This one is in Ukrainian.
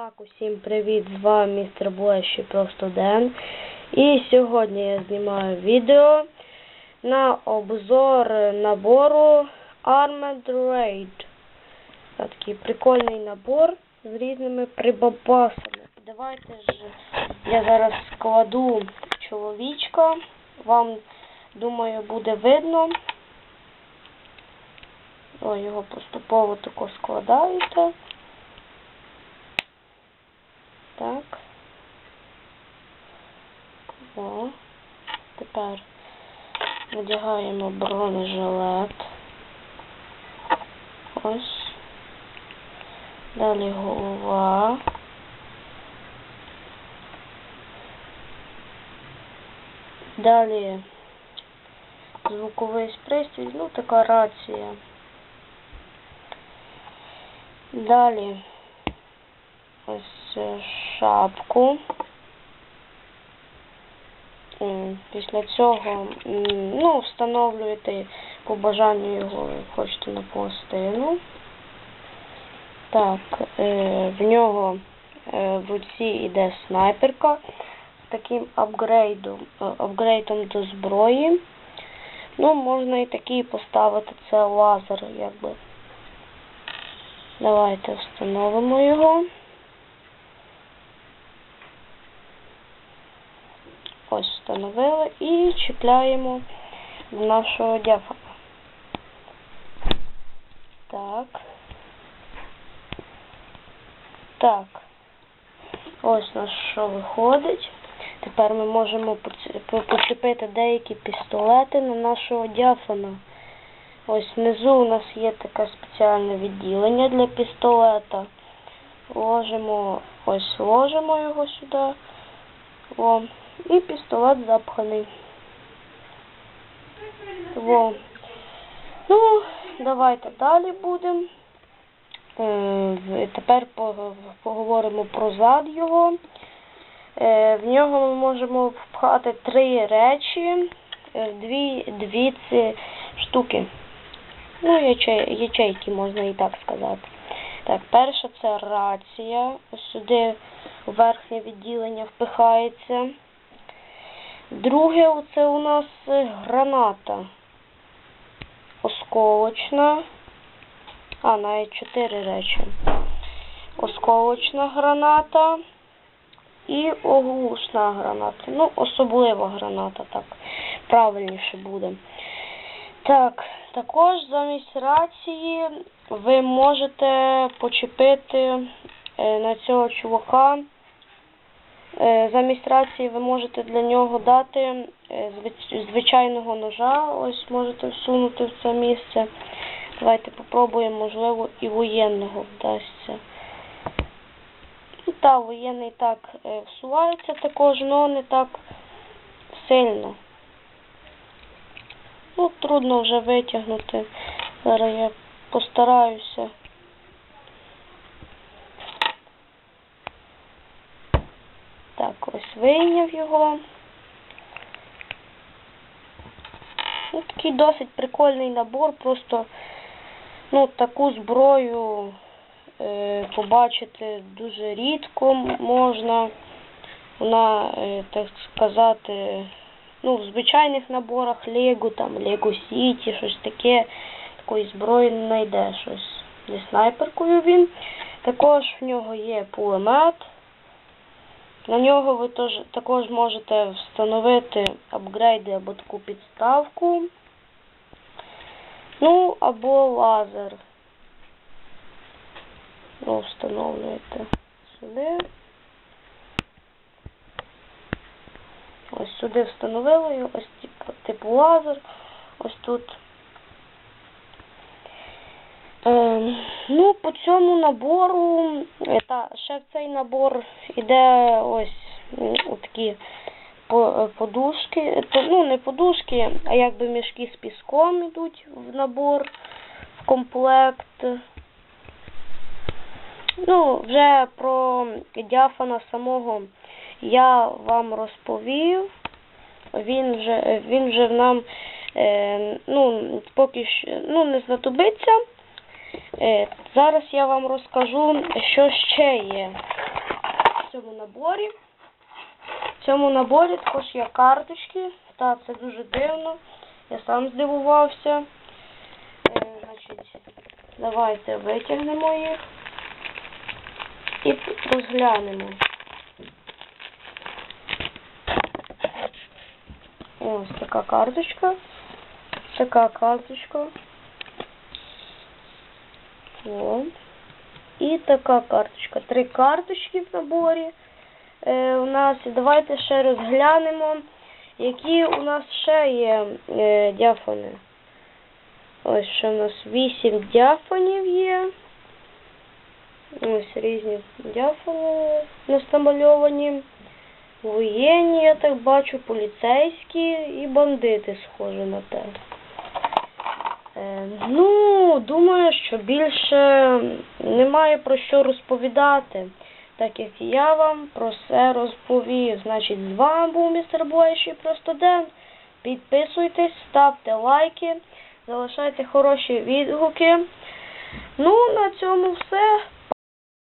Так, усім привіт! З вами містер Блещі просто Ден. І сьогодні я знімаю відео на обзор набору Armored Raid. Такий прикольний набор з різними прибабасами. Давайте ж я зараз складу чоловічка. Вам, думаю, буде видно. О, його поступово тако складаєте. Так. О. Тепер надягаємо бронежилет. Ось. Далі голова. Далі звуковий пристрій, ну така рація. Далі ось шапку. Після цього ну, встановлюєте по бажанню його хочете на пластину. Так, е, в нього е, в руці йде снайперка з таким апгрейдом, е, апгрейдом до зброї. Ну, можна і такий поставити, це лазер, якби. Давайте встановимо його. Ось встановили і чіпляємо до нашого дяфана. Так. Так. Ось у нас що виходить. Тепер ми можемо почепити деякі пістолети на нашого дяфана. Ось внизу у нас є таке спеціальне відділення для пістолета. Ложимо, ось ложимо його сюди. О, і пістолет запханий. Во. Ну, давайте далі будемо. Е, Тепер поговоримо про зад його. Е, В нього ми можемо впхати три речі, е, дві, дві ці штуки. Ну, ячей, ячейки, можна і так сказати. Так, перша це рація. Сюди верхнє відділення впихається. Друге, оце у нас е, граната. Осколочна. А, навіть чотири речі. Осколочна граната і оглушна граната. Ну, особлива граната, так правильніше буде. Так, також замість рації ви можете почепити е, на цього чувака. Е, замість рації ви можете для нього дати е, звичайного ножа. Ось можете всунути в це місце. Давайте попробуємо, можливо, і воєнного вдасться. Ну, та, воєнний так е, всувається також, але не так сильно. Ну, трудно вже витягнути. Зараз я постараюся. Так, ось вийняв його. Ну, такий досить прикольний набор, просто ну, таку зброю е, побачити дуже рідко можна. Вона, е, так сказати, ну, в звичайних наборах Лего, там, Лего Сіті, щось таке, такої зброї не знайдеш. Ось зі снайперкою він. Також в нього є пулемет. На нього ви також можете встановити апгрейди або таку підставку. Ну, або лазер. Ну, встановлюєте сюди. Ось сюди встановили його, ось типу, типу лазер. Ось тут. Е, ну, по цьому набору, та, ще цей набор іде ось такі подушки, ну не подушки, а якби мішки з піском йдуть в набор, в комплект. Ну, вже про діафана самого я вам розповів. Він вже він вже нам е, ну, поки що ну, не знадобиться. Е, зараз я вам розкажу, що ще є в цьому наборі. В цьому наборі також є карточки. Та це дуже дивно. Я сам здивувався. Е, давайте витягнемо їх і розглянемо. Ось така карточка. Така карточка. О. І така карточка. Три карточки в наборі. Е, у нас давайте ще розглянемо, які у нас ще є е, діафони. Ось ще у нас вісім діафонів є. Ось різні діафони у нас намальовані. Воєнні, я так бачу, поліцейські і бандити схожі на те. Е, ну, думаю, що більше немає про що розповідати, так як я вам про все розповів. Значить, з вами був містер Боящий про студент. Підписуйтесь, ставте лайки, залишайте хороші відгуки. Ну, на цьому все.